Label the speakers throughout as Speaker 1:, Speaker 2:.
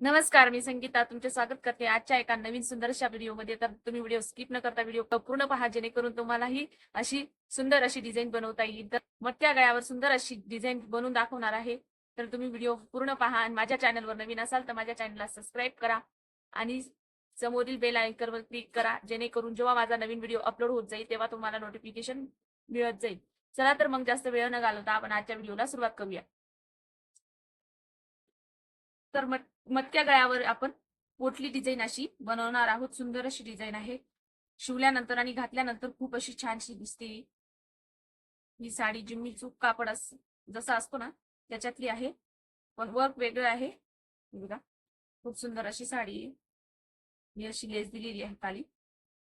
Speaker 1: नमस्कार मी संगीता तुमचे स्वागत करते आजच्या एका नवीन सुंदर अशा व्हिडिओमध्ये. तर तुम्ही व्हिडिओ स्किप न करता व्हिडिओ पूर्ण पहा जेणेकरून तुम्हालाही अशी सुंदर अशी डिझाईन बनवता येईल. तर मटक्या गळ्यावर सुंदर अशी डिझाईन बनवून दाखवणार आहे. तर तुम्ही व्हिडिओ पूर्ण पहा आणि माझ्या चॅनलवर नवीन असाल तर माझ्या चॅनलला सबस्क्राईब करा आणि समोरील बेल आयकनवर क्लिक करा जेणेकरून जेव्हा माझा नवीन व्हिडिओ अपलोड होत जाईल तेव्हा तुम्हाला नोटिफिकेशन मिळत जाईल. चला तर मग जास्त वेळ न घालवता आपण आजच्या व्हिडिओला सुरुवात करूया. तर मट मटक्या गळ्यावर आपण पोटली डिझाईन अशी बनवणार आहोत. सुंदर अशी डिझाईन आहे. शिवल्यानंतर आणि घातल्यानंतर खूप अशी छानशी दिसते. ही. साडी जिम्मी चूक कापड अस जसा असतो ना त्याच्यातली आहे. पण वर्क वेगळं आहे. बघा खूप सुंदर अशी साडी. आहे ही अशी लेस दिलेली आहे खाली.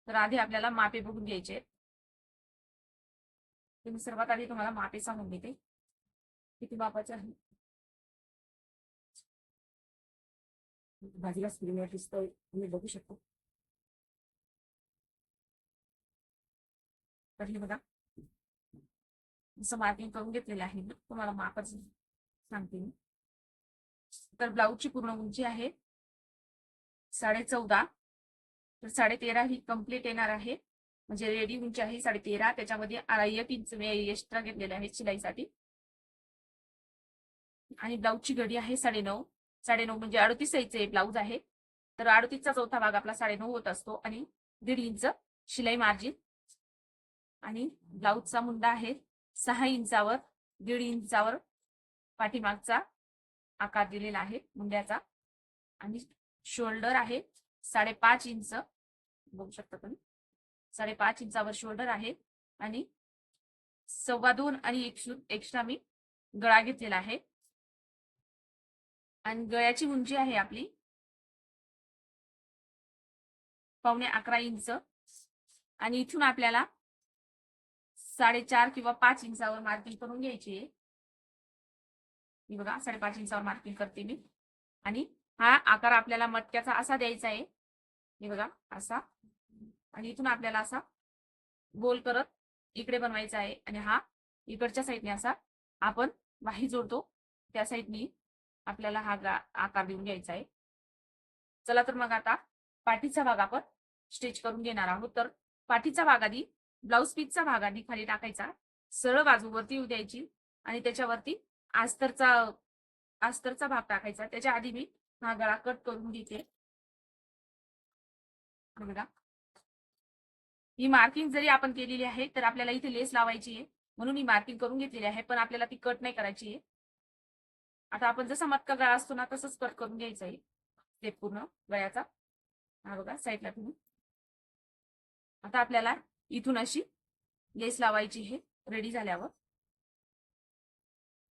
Speaker 1: तर आधी आपल्याला मापे बघून घ्यायचे आहेत. सर्वात आधी तुम्हाला मापे सांगून देते. किती मापाचे आहे बाजूला स्क्रीनवर दिसतोय तुम्ही बघू शकतो तर हे बघा जसं मार्किंग करून घेतलेलं आहे तुम्हाला मापच सांगते मी तर ब्लाऊजची पूर्ण उंची आहे साडे चौदा तर साडे तेरा ही कंप्लीट येणार आहे म्हणजे रेडी उंची आहे साडे तेरा त्याच्यामध्ये आ- इंच मी एक्स्ट्रा घेतलेले आहे शिलाईसाठी आणि ब्लाऊजची घडी आहे साडे नऊ साडेनऊ म्हणजे अडतीस साईजचे ब्लाऊज आहे. तर अडतीसचा चौथा भाग आपला साडेनऊ होत असतो आणि दीड इंच शिलाई मार्जिन आणि ब्लाऊजचा मुंडा आहे सहा इंचावर दीड इंचावर पाठीमागचा आकार दिलेला आहे मुंड्याचा आणि शोल्डर आहे साडेपाच इंच. बघू शकता तुम्ही. साडेपाच इंचावर शोल्डर आहे आणि सव्वा दोन आणि एक्स्ट्रा मी गळा घेतलेला आहे. आणि गळ्याची उंची आहे आपली. पावणे अकरा इंच. आणि इथून आपल्याला साडेचार किंवा पाच इंचावर मार्किंग करून घ्यायची आहे. मी बघा साडेपाच इंचावर मार्किंग करते मी. आणि हा आकार आपल्याला मटक्याचा असा द्यायचा आहे. हे बघा असा. आणि इथून आपल्याला असा गोल करत इकडे बनवायचा आहे. आणि हा इकडच्या साईडने असा आपण वाही जोडतो. त्या साईडनी आपल्याला हा आकार देऊन घ्यायचा आहे. चला तर मग आता पाठीचा भाग आपण स्टिच करून घेणार आहोत. तर पाठीचा भाग आधी ब्लाऊज पीसचा भाग आधी खाली टाकायचा. सरळ बाजूवरती येऊ द्यायची आणि त्याच्यावरती आस्तरचा आस्तरचा भाग टाकायचा. त्याच्या आधी मी हा गळा कट करून घेते. बघा. ही मार्किंग जरी आपण केलेली आहे तर आपल्याला इथे लेस लावायची आहे. म्हणून ही मार्किंग करून घेतलेली आहे पण आपल्याला ती कट नाही करायची आहे. आता आपण जसा मटका गळा असतो ना तसंच कट करून घ्यायचा आहे. ते पूर्ण गळ्याचा. हा बघा साईडला तुम्ही आता आपल्याला इथून अशी लेस लावायची हे रेडी झाल्यावर.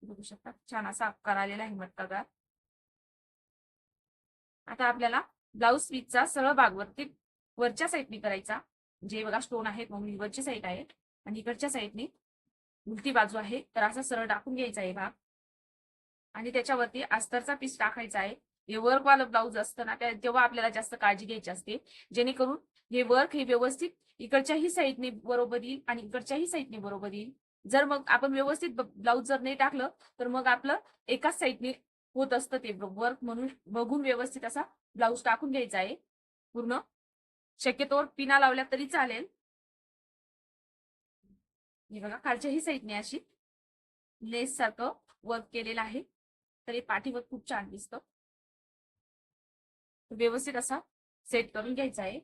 Speaker 1: बघू शकता छान असा आकार आलेला आहे मटका गळा आता आपल्याला ब्लाऊज पीसचा सरळ भागवरती वरच्या साईडनी करायचा. जे बघा स्टोन आहेत मग वरची साईड आहे. आणि इकडच्या साईडनी उलटी बाजू आहे. तर असा सरळ टाकून घ्यायचा आहे भाग. आणि त्याच्यावरती अस्तरचा पीस टाकायचा आहे. हे वर्कवालं ब्लाऊज असतं ना तेव्हा आपल्याला जास्त काळजी घ्यायची असते. जेणेकरून हे वर्क हे व्यवस्थित इकडच्याही साईडने बरोबर येईल आणि इकडच्याही साईडने बरोबर येईल. जर मग आपण व्यवस्थित ब्लाऊज जर नाही टाकलं तर मग आपलं एकाच साईडने होत असतं ते वर्क म्हणून बघून व्यवस्थित असा ब्लाऊज टाकून घ्यायचा आहे. पूर्ण. शक्यतोवर पिना लावल्या तरी चालेल. हे बघा खालच्याही साईडने अशी लेस सारखं वर्क केलेलं आहे. तरी पाठीवर खूप छान दिसतं. व्यवस्थित असा सेट करून घ्यायचा आहे.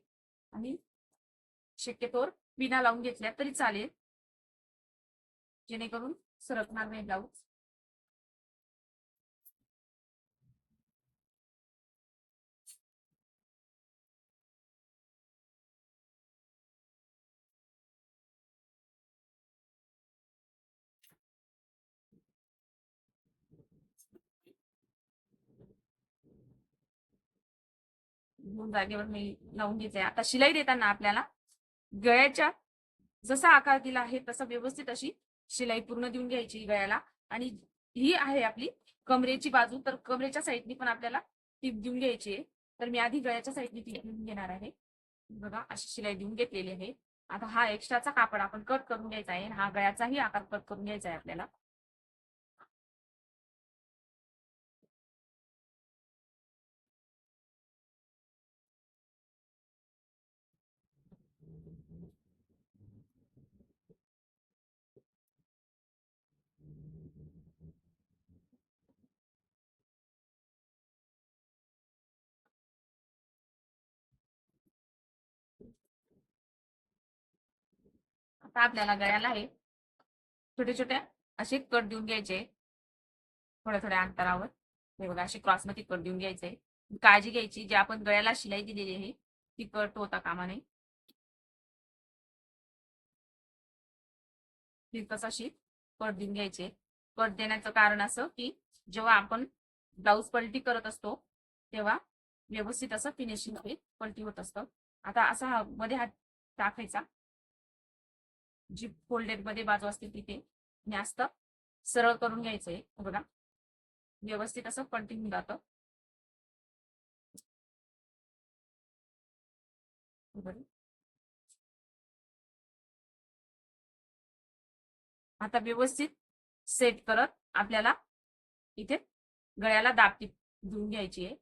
Speaker 1: आणि शक्यतोवर विना लावून घेतल्या तरी चालेल. जेणेकरून सरकणार नाही ब्लाऊज दोन जागेवर मी लावून घेते. आता शिलाई देताना आपल्याला गळ्याच्या जसा आकार दिला आहे तसा व्यवस्थित अशी शिलाई पूर्ण देऊन घ्यायची गळ्याला. आणि ही आहे आपली कमरेची बाजू. तर कमरेच्या साईडनी पण आपल्याला टीप देऊन घ्यायची आहे. तर मी आधी गळ्याच्या साईडनी टीप देऊन घेणार आहे. बघा अशी शिलाई देऊन घेतलेली आहे. आता हा एक्स्ट्राचा कापड आपण कट करून घ्यायचा आहे हा गळ्याचाही आकार कट करून घ्यायचा आहे आपल्याला. आता आपल्याला गळ्याला हे छोटे छोटे असे कट देऊन घ्यायचे. थोड्या थोड्या अंतरावर. हे बघा असे क्रॉसमध्ये कट देऊन घ्यायचे. काळजी घ्यायची. जे आपण गळ्याला शिलाई दिलेली आहे ती कट होता कामा नये. ती तसाशी कट देऊन घ्यायचे. कट देण्याचं कारण असं की जेव्हा आपण ब्लाऊज पलटी करत असतो तेव्हा व्यवस्थित असं फिनिशिंग हे पलटी होत असतं. आता असा मध्ये हात टाकायचा. जी फोल्डेडमध्ये बाजू असते तिथे जास्त सरळ करून घ्यायचंय बघा. व्यवस्थित असं कंटिन्यू जातं. आता व्यवस्थित सेट करत आपल्याला इथे गळ्याला दाब देऊन घ्यायची आहे.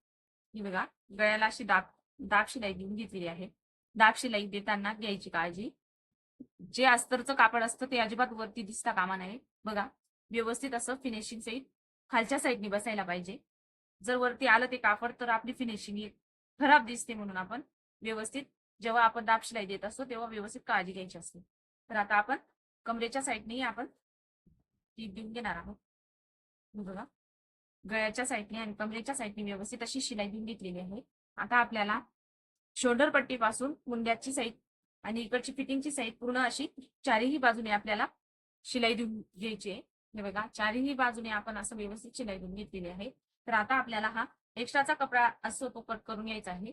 Speaker 1: ही बघा गळ्याला अशी दाब दाब शिलाई देऊन घेतलेली आहे. दाब शिलाई देताना घ्यायची काळजी. जे अस्तरचं कापड असतं ते अजिबात वरती दिसता कामा नाही बघा व्यवस्थित असं फिनिशिंग सहित खालच्या साईडने बसायला पाहिजे. जर वरती आलं ते कापड तर आपली फिनिशिंग खराब दिसते म्हणून आपण व्यवस्थित जेव्हा आपण दाब शिलाई देत असतो तेव्हा व्यवस्थित काळजी घ्यायची असते. तर आता आपण कमरेच्या साईडने आपण टीप देऊन घेणार आहोत. बघा गळ्याच्या साईडने आणि कमरेच्या साईडने व्यवस्थित अशी शिलाई देऊन घेतलेली आहे. आता आपल्याला शोल्डर पट्टीपासून मुंड्याची साईड आणि इकडची फिटिंगची साईड पूर्ण अशी चारही बाजूने आपल्याला शिलाई देऊन घ्यायची आहे. हे बघा चारही बाजूने आपण असं व्यवस्थित शिलाई देऊन घेतलेली आहे. तर आता आपल्याला हा एक्स्ट्राचा कपडा असतो तो कट करून घ्यायचा आहे.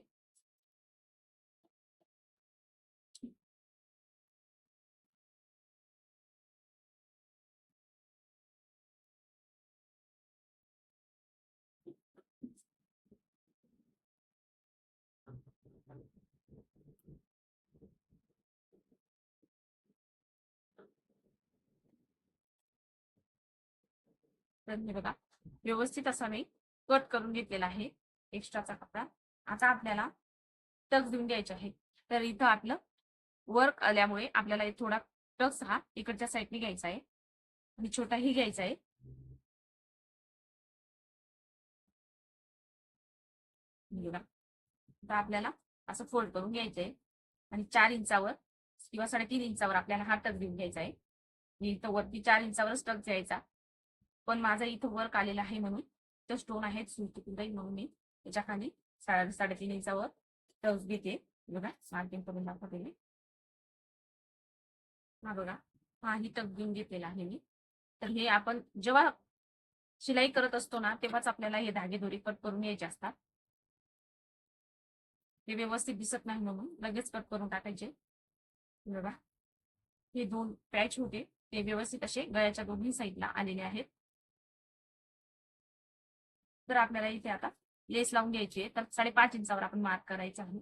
Speaker 1: हे बघा व्यवस्थित असा मी कट करून घेतलेला आहे. एक्स्ट्राचा कपडा. आता आपल्याला टक्स देऊन द्यायचे आहे तर इथं आपलं वर्क आल्यामुळे आपल्याला थोडा टक्स हा इकडच्या साईडने घ्यायचा आहे. आणि छोटाही घ्यायचा आहे. बघा. आपल्याला असं फोल्ड करून घ्यायचं आहे आणि चार इंचावर किंवा साडेतीन इंचावर आपल्याला हा टक देऊन घ्यायचा आहे. इथं वरती चार इंचावरच टक द्यायचा. पण माझा इथं वर्क आलेला आहे म्हणून. तर स्टोन आहेत सुरती जाईल म्हणून मी त्याच्याखाली साडे साडेतीन इंचावर टक्स घेते. बघा मार्किंग करून दाखवते हा बघा हा ही टक घेऊन घेतलेला आहे मी. तर हे आपण जेव्हा शिलाई करत असतो ना तेव्हाच आपल्याला हे धागे दोरी कट करून यायचे असतात. हे व्यवस्थित दिसत नाही म्हणून लगेच कट करून टाकायचे. बघा हे दोन पॅच होते. ते व्यवस्थित असे गळ्याच्या दोन्ही साईडला आलेले आहेत. तर आपल्याला इथे आता लेस लावून घ्यायची आहे तर साडेपाच इंचावर आपण मार्क करायचा आहे.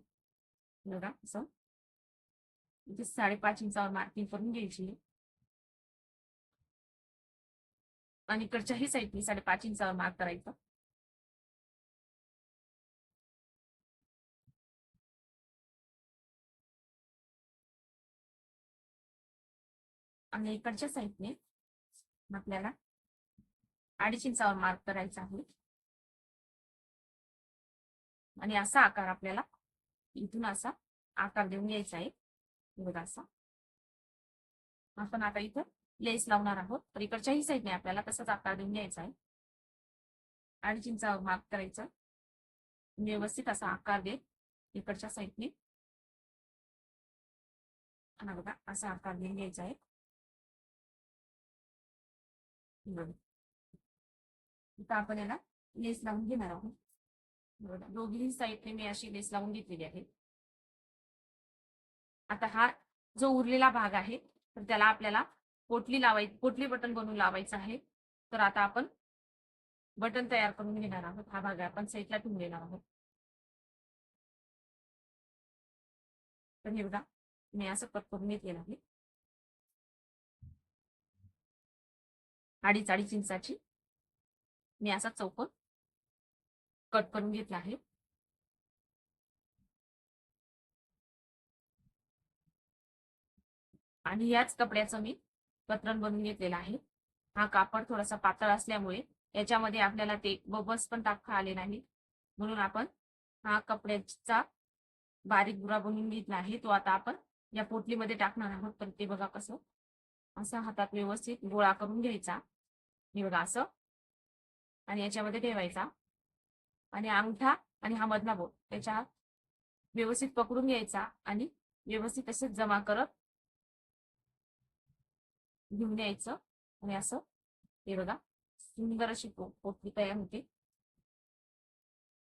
Speaker 1: बघा असं. इथे साडेपाच इंचावर मार्किंग करून घ्यायची आहे. आणि इकडच्याही साईडनी साडेपाच इंचावर मार्क करायचं. आणि इकडच्या साईडने आपल्याला अडीच इंचावर मार्क करायचा आहे. आणि असा आकार आपल्याला इथून असा आकार देऊन यायचा आहे. बघा असा. आपण आता इथं लेस लावणार आहोत. तर इकडच्याही साईडने आपल्याला तसाच आकार देऊन यायचा आहे. अडीच चिंचा मार्क करायचं. व्यवस्थित असा आकार देत इकडच्या साईडने बघा असा आकार देऊन घ्यायचा आहे. बघा. इथं आपण याला लेस लावून घेणार आहोत. दोघीही साईडने मी अशी लेस लावून घेतलेली आहे. आता हा जो उरलेला भाग आहे तर त्याला आपल्याला पोटली लावाय पोटली बटन बनवून लावायचं आहे. तर आता आपण बटन तयार करून घेणार आहोत. हा भाग आपण साईडला ठेवून देणार आहोत. तर हे बघा मी असं कट करून घेतलेलं आहे. अडीच अडीच इंचाची. मी असा चौकोन कट करून घेतला आहे आणि याच कपड्याचं मी पत्रण बनवून घेतलेलं आहे. हा कापड थोडासा पातळ असल्यामुळे याच्यामध्ये आपल्याला ते बबल्स पण टाकता आले नाही म्हणून आपण हा कपड्याचा बारीक बुरा बनवून घेतला आहे. तो आता आपण या पोटलीमध्ये टाकणार आहोत. पण ते बघा कसं असं हातात व्यवस्थित गोळा करून घ्यायचा. हे बघा असं. आणि याच्यामध्ये ठेवायचा. आणि अंगठा आणि हा मधला बोट. त्याच्या व्यवस्थित पकडून घ्यायचा आणि व्यवस्थित असे जमा करत घेऊन यायचं. आणि असं हे बघा सुंदर अशी पोटली तयार होते.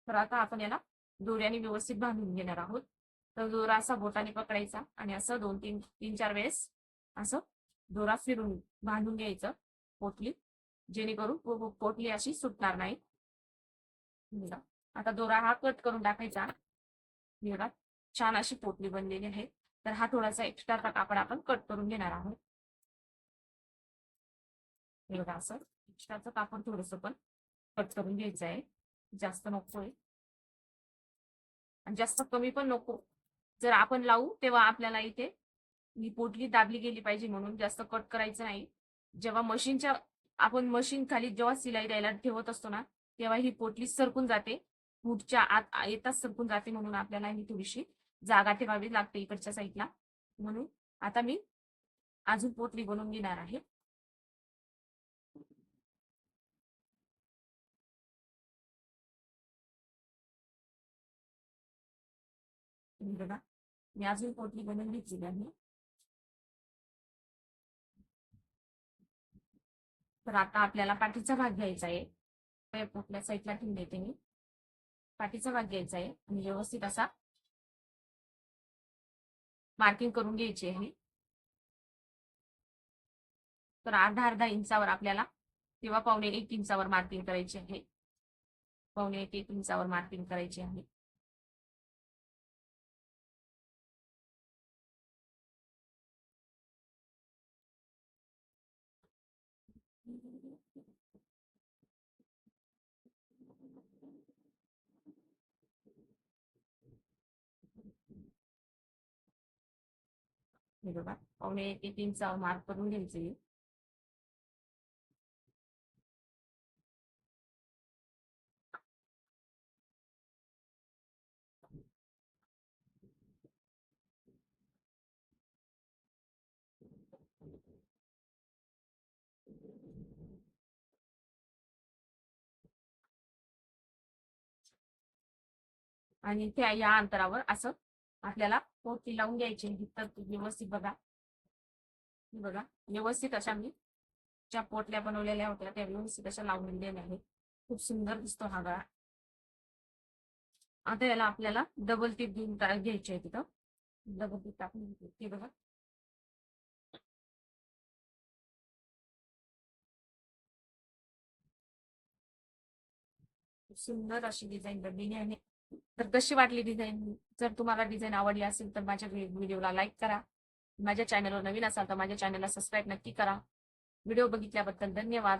Speaker 1: तर आता आपण याला दोऱ्याने व्यवस्थित बांधून घेणार आहोत. तर दोरा असा बोटाने पकडायचा आणि असं दोन तीन तीन चार वेळेस असं दोरा फिरून बांधून घ्यायचं पोटली. जेणेकरून पोटली अशी सुटणार नाही. आता दोरा हा कट करून टाकायचा. बघा छान अशी पोटली बनलेली आहे. तर हा थोडासा एक्स्ट्राचा कापड आपण कट करून घेणार आहोत. हे बघा असं एक्स्ट्राचं कापड थोडस पण कट करून घ्यायचं आहे. जास्त नकोय आणि जास्त कमी पण नको. जर आपण लावू तेव्हा आपल्याला इथे ही पोटली दाबली गेली पाहिजे म्हणून जास्त कट करायचं नाही. जेव्हा मशीनच्या आपण मशीन खाली जेव्हा सिलाई द्यायला ठेवत असतो ना तेव्हा ही पोटली सरकून जाते. पुढच्या आत येताच सरकून जाते म्हणून आपल्याला ही थोडीशी जागा ठेवावी लागते इकडच्या साईडला म्हणून आता मी अजून पोटली बनवून घेणार आहे. बघा मी अजून पोटली बनवून घेतलेली आहे. तर आता आपल्याला पाठीचा भाग घ्यायचा आहे. आपल्या साईडला ठेवून देते मी. पाठीचा भाग घ्यायचा आहे आणि व्यवस्थित असा मार्किंग करून घ्यायची आहे तर अर्धा अर्धा इंचावर आपल्याला किंवा पावणे एक इंचावर मार्किंग करायची आहे. पावणे एक एक इंचावर मार्किंग करायची आहे. हे बघा. पावणे एक एक इंचावर मार्क करून घ्यायचे. आणि त्या या अंतरावर असं आपल्याला पोटी लावून घ्यायची आहे. तर तुम्ही व्यवस्थित बघा. हे बघा व्यवस्थित अशा मी ज्या पोटल्या बनवलेल्या होत्या त्या व्यवस्थित अशा लावून दिलेल्या आहेत. खूप सुंदर दिसतो हा गळा. आता याला आपल्याला डबल टीप देऊन घ्यायची आहे तिथं डबल टीप टाकून ती बघा. सुंदर अशी डिझाईन बनलेली आहे. तर कशी वाटली डिझाईन जर तुम्हाला डिझाईन आवडली असेल तर माझ्या व्हिडिओला लाईक करा. माझ्या चॅनलवर नवीन असाल तर माझ्या चॅनलला सबस्क्राईब नक्की करा. व्हिडिओ बघितल्याबद्दल धन्यवाद.